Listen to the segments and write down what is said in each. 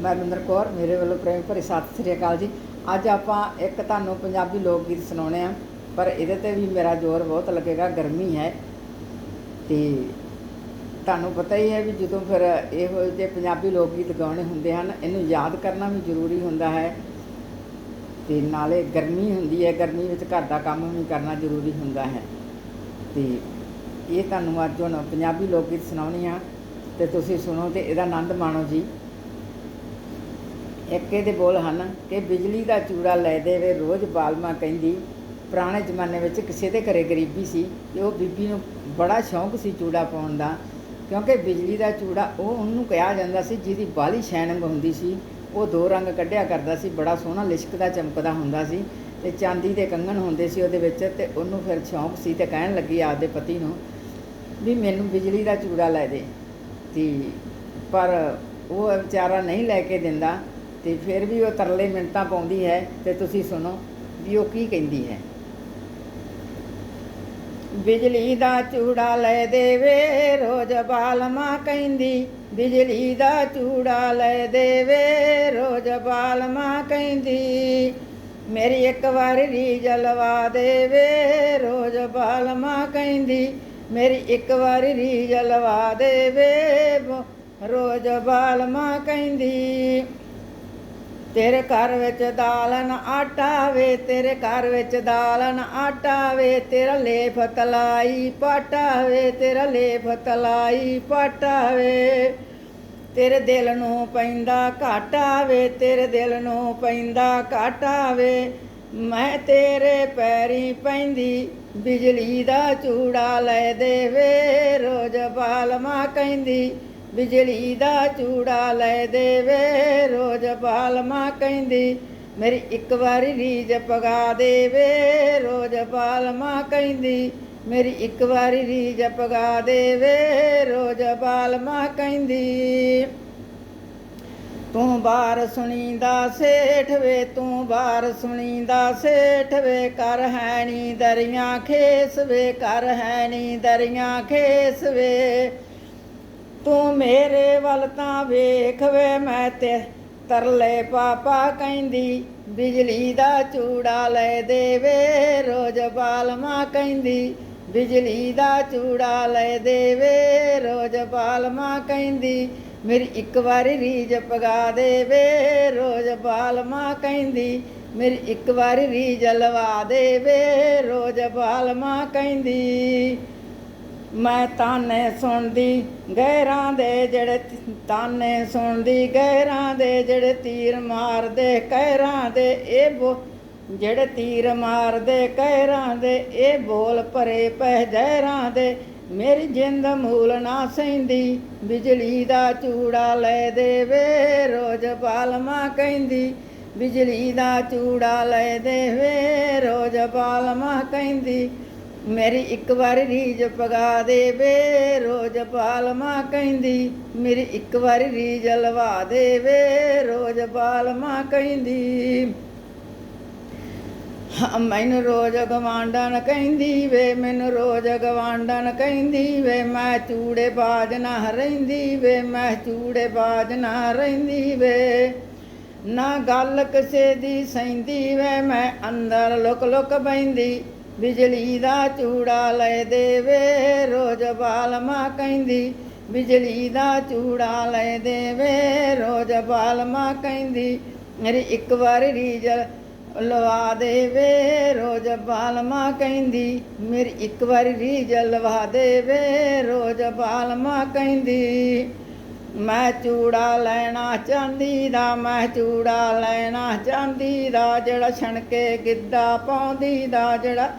ਮੈਂ ਮਿੰਦਰ ਕੌਰ, ਮੇਰੇ ਵੱਲੋਂ ਪ੍ਰੇਮ ਭਰੀ ਸਤਿ ਸ੍ਰੀ ਅਕਾਲ ਜੀ। ਅੱਜ ਆਪਾਂ ਇੱਕ ਤੁਹਾਨੂੰ ਪੰਜਾਬੀ ਲੋਕ ਗੀਤ ਸੁਣਾਉਣੇ ਆ, ਪਰ ਇਹਦੇ ਤੇ ਵੀ ਮੇਰਾ ਜ਼ੋਰ ਬਹੁਤ ਲੱਗੇਗਾ, ਗਰਮੀ ਹੈ। ਤੇ ਤੁਹਾਨੂੰ ਪਤਾ ਹੀ ਹੈ ਵੀ ਜਦੋਂ ਫਿਰ ਇਹੋ ਜਿਹੇ ਪੰਜਾਬੀ ਲੋਕ ਗੀਤ ਗਾਉਣੇ ਹੁੰਦੇ ਹਨ, ਇਹਨੂੰ ਯਾਦ ਕਰਨਾ ਵੀ ਜ਼ਰੂਰੀ ਹੁੰਦਾ ਹੈ। ਤੇ ਨਾਲੇ ਗਰਮੀ ਹੁੰਦੀ ਹੈ, ਗਰਮੀ ਵਿੱਚ ਘਰ ਦਾ ਕੰਮ ਵੀ ਕਰਨਾ ਜ਼ਰੂਰੀ ਹੁੰਦਾ ਹੈ। ਤੇ ਇਹ ਤੁਹਾਨੂੰ ਅੱਜ ਹੁਣ ਪੰਜਾਬੀ ਲੋਕ ਗੀਤ ਸੁਣਾਉਣੀ ਆ, ਤੇ ਤੁਸੀਂ ਸੁਣੋ ਤੇ ਇਹਦਾ ਆਨੰਦ ਮਾਣੋ ਜੀ। ਇੱਕ ਇਹਦੇ ਬੋਲ ਹਨ ਕਿ ਬਿਜਲੀ ਦਾ ਚੂੜਾ ਲੈ ਦੇਵੇ ਰੋਜ਼ ਬਾਲਮਾ ਕਹਿੰਦੀ, ਪੁਰਾਣੇ ਜ਼ਮਾਨੇ ਵਿੱਚ ਕਿਸੇ ਦੇ ਘਰੇ ਗਰੀਬੀ ਸੀ ਤੇ ਉਹ ਬੀਬੀ ਨੂੰ ਬੜਾ ਸ਼ੌਂਕ ਸੀ ਚੂੜਾ ਪਾਉਣ ਦਾ, ਕਿਉਂਕਿ ਬਿਜਲੀ ਦਾ ਚੂੜਾ ਉਹ ਉਹਨੂੰ ਕਿਹਾ ਜਾਂਦਾ ਸੀ ਜਿਹਦੀ ਬਾਲੀ ਸ਼ੈਨਿੰਗ ਹੁੰਦੀ ਸੀ। ਉਹ ਦੋ ਰੰਗ ਕੱਢਿਆ ਕਰਦਾ ਸੀ, ਬੜਾ ਸੋਹਣਾ ਲਿਸ਼ਕਦਾ ਚਮਕਦਾ ਹੁੰਦਾ ਸੀ ਤੇ ਚਾਂਦੀ ਦੇ ਕੰਗਣ ਹੁੰਦੇ ਸੀ ਉਹਦੇ ਵਿੱਚ ਤੇ ਉਹਨੂੰ ਫਿਰ ਸ਼ੌਂਕ ਸੀ ਤੇ ਕਹਿਣ ਲੱਗੀ ਆਪਦੇ ਪਤੀ ਨੂੰ ਵੀ ਮੈਨੂੰ ਬਿਜਲੀ ਦਾ ਚੂੜਾ ਲੈ ਦੇ। ਤੇ ਪਰ ਉਹ ਵਿਚਾਰਾ ਨਹੀਂ ਲੈ ਕੇ ਦਿੰਦਾ। ਤੇ ਫਿਰ ਵੀ ਉਹ ਤਰਲੇ ਮਿੰਟਾਂ ਪਾਉਂਦੀ ਹੈ ਤੇ ਤੁਸੀਂ ਸੁਣੋ ਵੀ ਉਹ ਕੀ ਕਹਿੰਦੀ ਹੈ। ਬਿਜਲੀ ਦਾ ਚੂੜਾ ਲੈ ਦੇਵੇ, ਰੋਜ਼ ਬਾਲਮਾ ਕਹਿੰਦੀ, ਬਿਜਲੀ ਦਾ ਚੂੜਾ ਲੈ ਦੇਵੇ, ਰੋਜ਼ ਬਾਲਮਾ ਕਹਿੰਦੀ, ਮੇਰੀ ਇੱਕ ਵਾਰ ਰੀ ਜਲਵਾ ਦੇਵੇ, ਰੋਜ਼ ਬਾਲਮਾ ਕਹਿੰਦੀ, ਮੇਰੀ ਇੱਕ ਵਾਰ ਰੀ ਜਲਵਾ ਦੇਵੇ ਬ- ਰੋਜ਼ ਬਾਲਮਾ ਕਹਿੰਦੀ। ਤੇਰੇ ਘਰ ਵਿੱਚ ਦਾਲਨ ਆਟਾ ਵੇ, ਤੇਰੇ ਘਰ ਵਿੱਚ ਦਾਲਨ ਆਟਾ ਵੇ, ਤੇਰਾ ਲੇਫ ਤਲਾਈ ਪਾਟਾ ਵੇ, ਤੇਰਾ ਲੇਫ ਤਲਾਈ ਪਾਟਾ ਵੇ। ਤੇਰੇ ਦਿਲ ਨੂੰ ਪੈਂਦਾ ਘਾਟਾ ਵੇ, ਤੇਰੇ ਦਿਲ ਨੂੰ ਪੈਂਦਾ ਘਾਟਾ ਵੇ। ਮੈਂ ਤੇਰੇ ਪੈਰੀ ਪੈਂਦੀ, ਬਿਜਲੀ ਦਾ ਚੂੜਾ ਲੈ ਦੇ ਵੇ, ਰੋਜ਼ ਬਾਲਮਾ ਕਹਿੰਦੀ ਬਿਜਲੀ ਦਾ ਚੂੜਾ ਲੈ ਦੇਵੇ, ਰੋਜ਼ ਬਾਲਮਾ ਕਹਿੰਦੀ, ਮੇਰੀ ਇੱਕ ਵਾਰੀ ਰੀਜ ਪਗਾ ਦੇਵੇ, ਰੋਜ਼ ਬਾਲਮਾ ਕਹਿੰਦੀ, ਮੇਰੀ ਇੱਕ ਵਾਰੀ ਰੀਜ ਪਗਾ ਦੇਵੇ, ਰੋਜ਼ ਬਾਲਮਾ ਕਹਿੰਦੀ। ਤੂੰ ਬਾਰ ਸੁਣੀਂਦਾ ਸੇਠ ਵੇ, ਤੂੰ ਬਾਰ ਸੁਣੀਂਦਾ ਸੇਠ ਵੇ ਕਰ ਹੈਣੀ ਦਰਿਆ ਖੇਸ ਵੇ ਕਰ ਹੈਣੀ ਦਰਿਆ ਖੇਸ ਵੇ। ਤੂੰ ਮੇਰੇ ਵੱਲ ਤਾਂ ਵੇਖ ਵੇ ਮੈਂ ਤੇ ਤਰਲੇ ਪਾਪਾ ਕਹਿੰਦੀ, ਬਿਜਲੀ ਦਾ ਚੂੜਾ ਲੈ ਦੇਵੇ, ਰੋਜ਼ ਬਾਲਮਾ ਕਹਿੰਦੀ, ਬਿਜਲੀ ਦਾ ਚੂੜਾ ਲੈ ਦੇਵੇ, ਰੋਜ਼ ਬਾਲਮਾ ਕਹਿੰਦੀ, ਮੇਰੀ ਇੱਕ ਵਾਰੀ ਰੀਜ ਪਗਾ ਦੇਵੇ, ਰੋਜ਼ ਬਾਲਮਾ ਕਹਿੰਦੀ, ਮੇਰੀ ਇੱਕ ਵਾਰੀ ਰੀਜ ਲਵਾ ਦੇਵੇ, ਰੋਜ਼ ਬਾਲਮਾ ਕਹਿੰਦੀ। ਮੈਂ ਤਾਨੇ ਸੁਣਦੀ, ਗਹਿਰਾਂ ਦੇ ਜਿਹੜੇ ਤਾਨੇ ਸੁਣਦੀ, ਗਹਿਰਾਂ ਦੇ ਜਿਹੜੇ ਤੀਰ ਮਾਰਦੇ ਕਹਿਰਾਂ ਦੇ ਇਹ ਬੋ, ਜਿਹੜੇ ਤੀਰ ਮਾਰਦੇ ਕਹਿਰਾਂ ਦੇ ਇਹ ਬੋਲ ਭਰੇ ਪੈ ਜ਼ਹਿਰਾਂ ਦੇ ਮੇਰੀ ਜਿੰਦ ਮੂਲ ਨਾ ਸੈਂਦੀ ਬਿਜਲੀ ਦਾ ਚੂੜਾ ਲੈ ਦੇਵੇ, ਰੋਜ਼ ਬਾਲਮਾ ਕਹਿੰਦੀ, ਬਿਜਲੀ ਦਾ ਚੂੜਾ ਲੈ ਦੇਵੇ, ਰੋਜ਼ ਬਾਲਮਾ ਕਹਿੰਦੀ ਮੇਰੀ ਇੱਕ ਵਾਰੀ ਰੀਜ ਪਗਾ ਦੇਵੇ, ਰੋਜ਼ ਪਾਲਮਾ ਕਹਿੰਦੀ, ਮੇਰੀ ਇੱਕ ਵਾਰੀ ਰੀਜ ਲਵਾ ਦੇ ਵੇ ਰੋਜ਼ ਪਾਲਮਾ ਕਹਿੰਦੀ। ਮੈਨੂੰ ਰੋਜ਼ ਗਵਾਂਡਣ ਕਹਿੰਦੀ ਵੇ, ਮੈਨੂੰ ਰੋਜ਼ ਗਵਾਂਡਣ ਕਹਿੰਦੀ ਵੇ, ਮੈਂ ਚੂੜੇ ਬਾਜ ਨਾ ਰਹਿੰਦੀ ਵੇ, ਮੈਂ ਚੂੜੇ ਬਾਜ ਨਾ ਰਹਿੰਦੀ ਵੇ। ਨਾ ਗੱਲ ਕਿਸੇ ਦੀ ਸੈਂਦੀ ਵੇ, ਮੈਂ ਅੰਦਰ ਲੁਕ ਲੁਕ ਬੈਂਦੀ ਬਿਜਲੀ ਦਾ ਚੂੜਾ ਲੈ ਦੇਵੇ, ਰੋਜ਼ ਬਾਲਮਾ ਕਹਿੰਦੀ, ਬਿਜਲੀ ਦਾ ਚੂੜਾ ਲੈ ਦੇਵੇ, ਰੋਜ਼ ਬਾਲਮਾ ਕਹਿੰਦੀ, ਮੇਰੀ ਇੱਕ ਵਾਰੀ ਰੀਜਲ ਲਵਾ ਦੇਵੇ, ਰੋਜ਼ ਬਾਲਮਾ ਕਹਿੰਦੀ, ਮੇਰੀ ਇੱਕ ਵਾਰੀ ਰੀਜਲ ਲਵਾ ਦੇਵੇ, ਰੋਜ਼ ਬਾਲਮਾ ਕਹਿੰਦੀ, ਮੈਂ ਚੂੜਾ ਲੈਣਾ ਚਾਂਦੀ ਦਾ, ਮੈਂ ਚੂੜਾ ਲੈਣਾ ਚਾਂਦੀ ਦਾ, ਜਿਹੜਾ ਛਣਕੇ ਗਿੱਧਾ ਪਾਉਂਦੀ ਦਾ, ਜਿਹੜਾ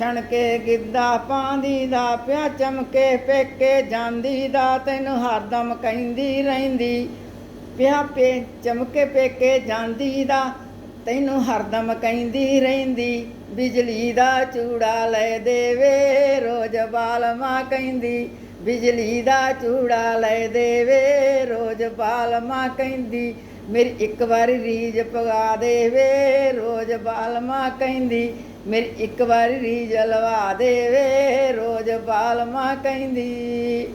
ਛਣਕੇ ਗਿੱਧਾ ਪਾਉਂਦੀ ਦਾ, ਪਿਆ ਚਮਕੇ ਪੇਕੇ ਜਾਂਦੀ ਦਾ, ਤੈਨੂੰ ਹਰਦਮ ਕਹਿੰਦੀ ਰਹਿੰਦੀ। ਪਿਆ ਪੇ, ਚਮਕੇ ਪੇਕੇ ਜਾਂਦੀ ਦਾ, ਤੈਨੂੰ ਹਰਦਮ ਕਹਿੰਦੀ ਰਹਿੰਦੀ। ਬਿਜਲੀ ਦਾ ਚੂੜਾ ਲੈ ਦੇਵੇ, ਰੋਜ਼ ਬਾਲਮਾ ਕਹਿੰਦੀ। ਬਿਜਲੀ ਦਾ ਚੂੜਾ ਲੈ ਦੇਵੇ, ਰੋਜ਼ ਬਾਲਮਾ ਕਹਿੰਦੀ। ਮੇਰੀ ਇੱਕ ਵਾਰੀ ਰੀਜ ਪਗਾ ਦੇਵੇ, ਰੋਜ਼ ਬਾਲਮਾ ਕਹਿੰਦੀ। ਮੇਰੀ ਇੱਕ ਵਾਰੀ ਰੀਜ ਲਵਾ ਦੇਵੇ, ਰੋਜ਼ ਬਾਲਮਾ ਕਹਿੰਦੀ।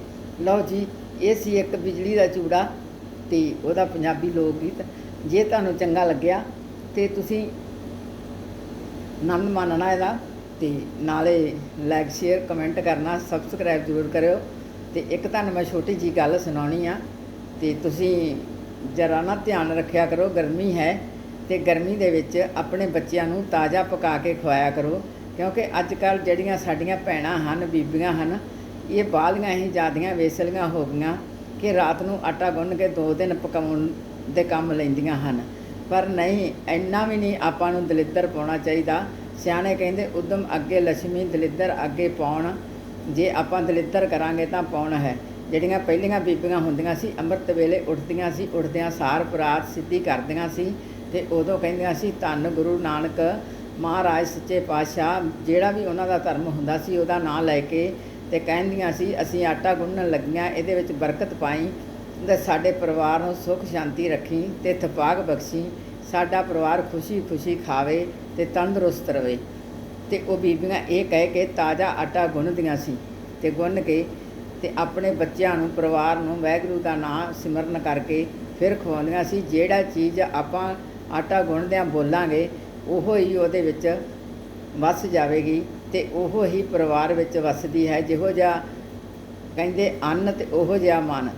ਲਓ ਜੀ, ਇਹ ਸੀ ਇੱਕ ਬਿਜਲੀ ਦਾ ਚੂੜਾ ਤੇ ਉਹਦਾ ਪੰਜਾਬੀ ਲੋਕ ਗੀਤ। ਜੇ ਤੁਹਾਨੂੰ ਚੰਗਾ ਲੱਗਿਆ ਤੇ ਤੁਸੀਂ ਆਨੰਦ ਮਾਣਨਾ ਇਹਦਾ ਤੇ ਨਾਲੇ ਲਾਈਕ ਸ਼ੇਅਰ ਕਮੈਂਟ ਕਰਨਾ ਸਬਸਕ੍ਰਾਈਬ ਜ਼ਰੂਰ ਕਰਿਓ। ਤੇ ਇੱਕ ਤੁਹਾਨੂੰ ਮੈਂ ਛੋਟੀ ਜੀ ਗੱਲ ਸੁਣਾਉਣੀ ਆ ਤੇ ਤੁਸੀਂ ਜਰਾ ਨਾ ਧਿਆਨ ਰੱਖਿਆ ਕਰੋ, ਗਰਮੀ ਹੈ। ਤੇ ਗਰਮੀ ਦੇ ਵਿੱਚ ਆਪਣੇ ਬੱਚਿਆਂ ਨੂੰ ਤਾਜ਼ਾ ਪਕਾ ਕੇ ਖਵਾਇਆ ਕਰੋ, ਕਿਉਂਕਿ ਅੱਜ ਕੱਲ ਜਿਹੜੀਆਂ ਸਾਡੀਆਂ ਭੈਣਾਂ ਹਨ, ਬੀਬੀਆਂ ਹਨ, ਇਹ ਬਾਲੀਆਂ ਹੀ ਜ਼ਿਆਦੀਆਂ ਵੇਸਲੀਆਂ ਹੋ ਗਈਆਂ ਕਿ ਰਾਤ ਨੂੰ ਆਟਾ ਗੁੰਨ ਕੇ ਦੋ ਦਿਨ ਪਕਾਉਣ ਦੇ ਕੰਮ ਲੈਂਦੀਆਂ ਹਨ। ਪਰ ਨਹੀਂ, ਇੰਨਾ ਵੀ ਨਹੀਂ ਆਪਾਂ ਨੂੰ ਦਲਿੱਦਰ ਪਾਉਣਾ ਚਾਹੀਦਾ। ਸਿਆਣੇ ਕਹਿੰਦੇ, ਉਦਮ ਅੱਗੇ ਲక్ష్ਮੀ ਦਲਿੱਦਰ ਅੱਗੇ ਪਾਉਣ। ਜੇ ਆਪਾਂ ਦਲਿੱਦਰ ਕਰਾਂਗੇ ਤਾਂ ਪਾਉਣ ਹੈ। ਜਿਹੜੀਆਂ ਪਹਿਲੀਆਂ ਬੀਬੀਆਂ ਹੁੰਦੀਆਂ ਸੀ, ਅੰਮ੍ਰਿਤ ਵੇਲੇ ਉੱਠਦੀਆਂ ਸੀ, ਉੱਠਦਿਆਂ ਸਾਰ ਪ੍ਰਾਤ ਸਿੱਧੀ ਕਰਦੀਆਂ ਸੀ। ਤੇ ਉਦੋਂ ਕਹਿੰਦੀਆਂ ਸੀ ਧੰਨ ਗੁਰੂ ਨਾਨਕ ਮਹਾਰਾਜ, ਸੱਚੇ ਪਾਤਸ਼ਾਹ, ਜਿਹੜਾ ਵੀ ਉਹਨਾਂ ਦਾ ਧਰਮ ਹੁੰਦਾ ਸੀ ਉਹਦਾ ਨਾਂ ਲੈ ਕੇ ਤੇ ਕਹਿੰਦੀਆਂ ਸੀ, ਅਸੀਂ ਆਟਾ ਗੁੰਨਣ ਲੱਗੀਆਂ, ਇਹਦੇ ਵਿੱਚ ਬਰਕਤ ਪਾਈ ਤੇ ਸਾਡੇ ਪਰਿਵਾਰ ਨੂੰ ਸੁੱਖ ਸ਼ਾਂਤੀ ਰੱਖੀ ਤੇ ਇਤਫਾਕ ਬਖਸ਼ੀ, ਸਾਡਾ ਪਰਿਵਾਰ ਖੁਸ਼ੀ ਖੁਸ਼ੀ ਖਾਵੇ ਤੇ ਤੰਦਰੁਸਤ ਰਵੇ। ਤੇ ਉਹ ਬੀਬੀਆਂ ਇਹ ਕਹਿ ਕੇ ਤਾਜ਼ਾ ਆਟਾ ਗੁੰਨਦੀਆਂ ਸੀ ਤੇ ਗੁੰਨ ਕੇ ਤੇ ਆਪਣੇ ਬੱਚਿਆਂ ਨੂੰ, ਪਰਿਵਾਰ ਨੂੰ, ਵਾਹਿਗੁਰੂ ਦਾ ਨਾਮ ਸਿਮਰਨ ਕਰਕੇ ਫਿਰ ਖਵਾਉਂਦੀਆਂ ਸੀ। ਜਿਹੜਾ ਚੀਜ਼ ਆਪਾਂ ਆਟਾ ਗੁੰਨਦਿਆਂ ਬੋਲਾਂਗੇ, ਉਹੋ ਹੀ ਉਹਦੇ ਵਿੱਚ ਵਸ ਜਾਵੇਗੀ ਤੇ ਉਹੋ ਹੀ ਪਰਿਵਾਰ ਵਿੱਚ ਵਸਦੀ ਹੈ। ਜਿਹੋ ਜਿਹਾ ਕਹਿੰਦੇ ਅੰਨ ਤੇ ਉਹੋ ਜਿਹਾ ਮਨ।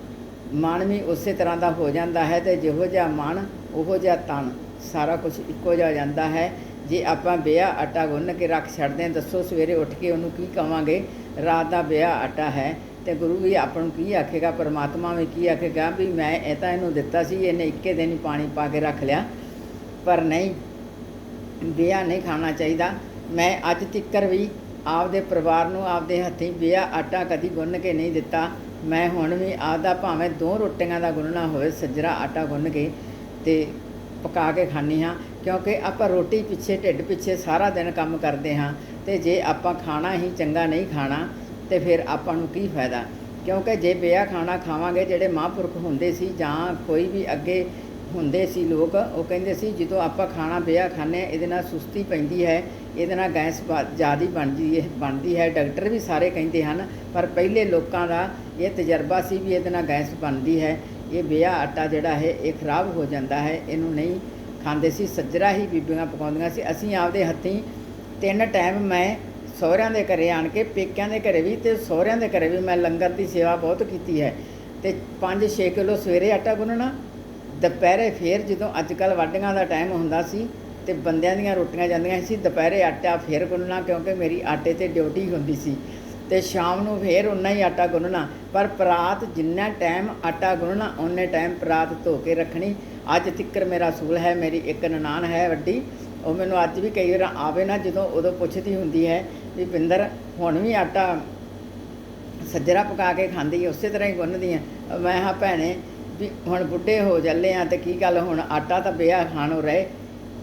ਮਨ ਵੀ ਉਸੇ ਤਰ੍ਹਾਂ ਦਾ ਹੋ ਜਾਂਦਾ ਹੈ ਤੇ ਜਿਹੋ ਜਿਹਾ ਮਨ, ਉਹੋ ਜਿਹਾ ਤਨ, ਸਾਰਾ ਕੁਝ ਇੱਕੋ ਜਿਹਾ ਹੋ ਜਾਂਦਾ ਹੈ। ਜੇ ਆਪਾਂ ਬਿਆ ਆਟਾ ਗੁੰਨ ਕੇ ਰੱਖ ਛੱਡਦੇ ਹਾਂ, ਦੱਸੋ ਸਵੇਰੇ ਉੱਠ ਕੇ ਉਹਨੂੰ ਕੀ ਕਵਾਂਗੇ? ਰਾਤ ਦਾ ਬਿਆ ਆਟਾ ਹੈ ਤੇ ਗੁਰੂ ਵੀ ਆਪਾਂ ਨੂੰ ਕੀ ਆਖੇਗਾ? ਪਰਮਾਤਮਾ ਵੀ ਕੀ ਆਖੇਗਾ? ਵੀ ਮੈਂ ਇਹ ਤਾਂ ਇਹਨੂੰ ਦਿੱਤਾ ਸੀ, ਇਹਨੇ ਇੱਕੇ ਦਿਨ ਹੀ ਪਾਣੀ ਪਾ ਕੇ ਰੱਖ ਲਿਆ। ਪਰ ਨਹੀਂ ਬਿਆ ਨਹੀਂ ਖਾਣਾ ਚਾਹੀਦਾ। ਮੈਂ ਅੱਜ ਤੱਕਰ ਵੀ ਆਪਦੇ ਪਰਿਵਾਰ ਨੂੰ ਆਪਦੇ ਹੱਥੀਂ ਬਿਆ ਆਟਾ ਕਦੀ ਗੁੰਨ ਕੇ ਨਹੀਂ ਦਿੱਤਾ। ਮੈਂ ਹੁਣ ਵੀ ਆਪਦਾ ਭਾਵੇਂ ਦੋ ਰੋਟੀਆਂ ਦਾ ਗੁੰਨਣਾ ਹੋਵੇ, ਸੱਜਰਾ ਆਟਾ ਗੁੰਨ ਕੇ ਤੇ ਪਕਾ ਕੇ ਖਾਂਦੀ ਹਾਂ, ਕਿਉਂਕਿ ਆਪਾਂ ਰੋਟੀ ਪਿੱਛੇ, ਢਿੱਡ ਪਿੱਛੇ ਸਾਰਾ ਦਿਨ ਕੰਮ ਕਰਦੇ ਹਾਂ ਤੇ ਜੇ ਆਪਾਂ ਖਾਣਾ ਹੀ ਚੰਗਾ ਨਹੀਂ ਖਾਣਾ, ਤੇ ਫਿਰ ਆਪਾਂ ਨੂੰ ਕੀ ਫਾਇਦਾ? ਕਿਉਂਕਿ ਜੇ ਬਿਆ ਖਾਣਾ ਖਾਵਾਂਗੇ, ਜਿਹੜੇ ਮਹਾਂਪੁਰਖ ਹੁੰਦੇ ਸੀ ਜਾਂ ਕੋਈ ਵੀ ਅੱਗੇ ਹੁੰਦੇ ਸੀ ਲੋਕ, ਉਹ ਕਹਿੰਦੇ ਸੀ ਜਦੋਂ ਆਪਾਂ ਖਾਣਾ ਬਿਆ ਖਾਂਦੇ ਹਾਂ, ਇਹਦੇ ਨਾਲ ਸੁਸਤੀ ਪੈਂਦੀ ਹੈ, ਇਹਦੇ ਨਾਲ ਗੈਸ ਜ਼ਿਆਦਾ ਬਣਦੀ ਹੈ ਬਣਦੀ ਹੈ। ਡਾਕਟਰ ਵੀ ਸਾਰੇ ਕਹਿੰਦੇ ਹਨ, ਪਰ ਪਹਿਲੇ ਲੋਕਾਂ ਦਾ ਇਹ ਤਜਰਬਾ ਸੀ ਵੀ ਇਹਦੇ ਨਾਲ ਗੈਸ ਬਣਦੀ ਹੈ। ਇਹ ਬਿਆ ਆਟਾ ਜਿਹੜਾ ਹੈ, ਇਹ ਖਰਾਬ ਹੋ ਜਾਂਦਾ ਹੈ, ਇਹਨੂੰ ਨਹੀਂ ਖਾਂਦੇ ਸੀ, ਸੱਜਰਾ ਹੀ ਬੀਬੀਆਂ ਪਕਾਉਂਦੀਆਂ ਸੀ। ਅਸੀਂ ਆਪਦੇ ਹੱਥੀਂ ਤਿੰਨ ਟਾਈਮ ਮੈਂ ਸਹੁਰਿਆਂ ਦੇ ਘਰੇ ਆਣ ਕੇ, ਪੇਕਿਆਂ ਦੇ ਘਰੇ ਵੀ ਤੇ ਸਹੁਰਿਆਂ ਦੇ ਘਰੇ ਵੀ ਮੈਂ ਲੰਗਰ ਦੀ ਸੇਵਾ ਬਹੁਤ ਕੀਤੀ ਹੈ। ਤੇ 5-6 ਕਿਲੋ ਸਵੇਰੇ ਆਟਾ ਗੁੰਨਣਾ ਦੁਪਹਿਰੇ ਫੇਰ ਜਦੋਂ ਅੱਜ ਕੱਲ ਵਾਢੀਆਂ ਦਾ ਟਾਈਮ ਹੁੰਦਾ ਸੀ ਤੇ ਬੰਦਿਆਂ ਦੀਆਂ ਰੋਟੀਆਂ ਜਾਂਦੀਆਂ ਸੀ, ਦੁਪਹਿਰੇ ਆਟਾ ਫੇਰ ਗੁੰਨਣਾ ਕਿਉਂਕਿ ਮੇਰੀ ਆਟੇ ਤੇ ਡਿਊਟੀ ਹੁੰਦੀ ਸੀ ਤੇ ਸ਼ਾਮ ਨੂੰ ਫੇਰ ਉਨਾ ਹੀ ਆਟਾ ਗੁੰਨਣਾ, ਪਰ ਪਰਾਤ ਜਿੰਨਾ ਟਾਈਮ ਆਟਾ ਗੁੰਨਣਾ ਉਹਨੇ ਟਾਈਮ ਪਰਾਤ ਧੋ ਕੇ ਰੱਖਣੀ। ਅੱਜ ਤਿੱਕਰ ਮੇਰਾ ਸੂਲ ਹੈ, ਮੇਰੀ ਇੱਕ ਨਨਾਣ ਹੈ ਵੱਡੀ, ਉਹ ਮੈਨੂੰ ਅੱਜ ਵੀ ਕਈ ਵਾਰ ਆਵੇ ਨਾ ਜਦੋਂ ਉਦੋਂ ਪੁੱਛਦੀ ਹੁੰਦੀ ਹੈ ਵੀ ਬਿੰਦਰ, ਹੁਣ ਵੀ ਆਟਾ ਸੱਜਰਾ ਪਕਾ ਕੇ ਖਾਂਦੀ, ਉਸੇ ਤਰ੍ਹਾਂ ਹੀ ਗੁੰਨਦੀ ਆ ਮੈਂ ਹਾਂ ਭੈਣੇ ਵੀ ਹੁਣ ਬੁੱਢੇ ਹੋ ਚੱਲੇ ਆ ਤੇ ਕੀ ਗੱਲ, ਹੁਣ ਆਟਾ ਤਾਂ ਬਿਆ ਖਾਣੋ ਰਹੇ।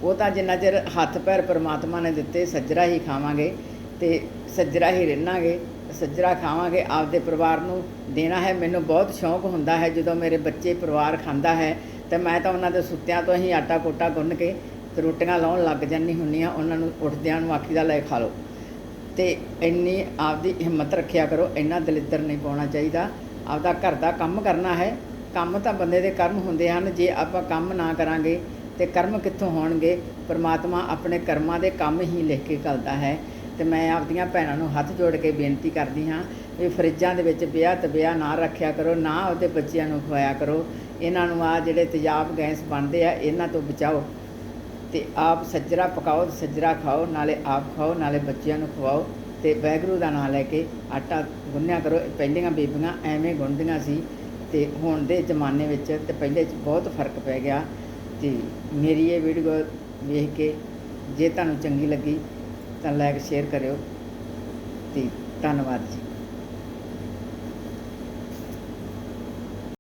ਉਹ ਤਾਂ ਜਿੰਨਾ ਚਿਰ ਹੱਥ ਪੈਰ ਪਰਮਾਤਮਾ ਨੇ ਦਿੱਤੇ, ਸੱਜਰਾ ਹੀ ਖਾਵਾਂਗੇ ਤੇ ਸੱਜਰਾ ਹੀ ਰਹਿਣਾਗੇ। ਸੱਜਰਾ ਖਾਵਾਂਗੇ, ਆਪਦੇ ਪਰਿਵਾਰ ਨੂੰ ਦੇਣਾ ਹੈ। ਮੈਨੂੰ ਬਹੁਤ ਸ਼ੌਂਕ ਹੁੰਦਾ ਹੈ, ਜਦੋਂ ਮੇਰੇ ਬੱਚੇ ਪਰਿਵਾਰ ਖਾਂਦਾ ਹੈ, ਤੇ ਮੈਂ ਤਾਂ ਉਹਨਾਂ ਦੇ ਸੁੱਤਿਆਂ ਤੋਂ ਹੀ ਆਟਾ ਕੋਟਾ ਗੁੰਨ ਕੇ ਤੇ ਰੋਟੀਆਂ ਲਾਉਣ ਲੱਗ ਜਾਂਦੀ ਹੁੰਨੀ ਆ ਉਹਨਾਂ ਨੂੰ ਉੱਠਦਿਆਂ ਨੂੰ ਆਖੀ ਦਾ ਲੈ ਖਾ ਲਓ। ਤੇ ਇੰਨੀ ਆਪਦੀ ਹਿੰਮਤ ਰੱਖਿਆ ਕਰੋ। ਇੰਨਾ ਦਲਿੱਦਰ ਨਹੀਂ ਪਾਉਣਾ ਚਾਹੀਦਾ। ਆਪਦਾ ਘਰ ਦਾ ਕੰਮ ਕਰਨਾ ਹੈ। ਕੰਮ ਤਾਂ ਬੰਦੇ ਦੇ ਕਰਮ ਹੁੰਦੇ ਹਨ, ਜੇ ਆਪਾਂ ਕੰਮ ਨਾ ਕਰਾਂਗੇ ਤੇ ਕਰਮ ਕਿੱਥੋਂ ਹੋਣਗੇ? ਪਰਮਾਤਮਾ ਆਪਣੇ ਕਰਮਾਂ ਦੇ ਕੰਮ ਹੀ ਲਿਖ ਕੇ ਕਰਦਾ ਹੈ। ਤੇ ਮੈਂ ਆਪਦੀਆਂ ਭੈਣਾਂ ਨੂੰ ਹੱਥ ਜੋੜ ਕੇ ਬੇਨਤੀ ਕਰਦੀ ਹਾਂ ਵੀ ਫਰਿੱਜਾਂ ਦੇ ਵਿੱਚ ਬਿਆ ਤਬਿਆ ਨਾ ਰੱਖਿਆ ਕਰੋ, ਨਾ ਉਹਦੇ ਬੱਚਿਆਂ ਨੂੰ ਖਵਾਇਆ ਕਰੋ। ਇਹਨਾਂ ਨੂੰ ਆ ਜਿਹੜੇ ਤੇਜ਼ਾਬ ਗੈਸ ਬਣਦੇ ਆ, ਇਹਨਾਂ ਤੋਂ ਬਚਾਓ। ਤੇ ਆਪ ਸੱਜਰਾ ਪਕਾਓ ਸੱਜਰਾ ਖਾਓ, ਨਾਲੇ ਆਪ ਖਾਓ, ਨਾਲੇ ਬੱਚਿਆਂ ਨੂੰ ਖਵਾਓ। ਤੇ ਵੈਗਰੂ ਦਾ ਨਾਮ ਲੈ ਕੇ ਆਟਾ ਗੁੰਨਿਆ ਕਰੋ। ਪਹਿਲੀਆਂ ਬੀਬੀਆਂ ਐਵੇਂ ਗੁੰਨਦੀਆਂ ਸੀ ਤੇ ਹੁਣ ਦੇ ਜ਼ਮਾਨੇ ਵਿੱਚ ਤੇ ਪਹਿਲੇ 'ਚ ਬਹੁਤ ਫ਼ਰਕ ਪੈ ਗਿਆ ਤੇ ਮੇਰੀ ਇਹ ਵੀਡੀਓ ਵੇਖ ਕੇ ਜੇ ਤੁਹਾਨੂੰ ਚੰਗੀ ਲੱਗੀ ਤਾਂ ਲਾਈਕ ਸ਼ੇਅਰ ਕਰਿਓ ਤੇ ਧੰਨਵਾਦ ਜੀ।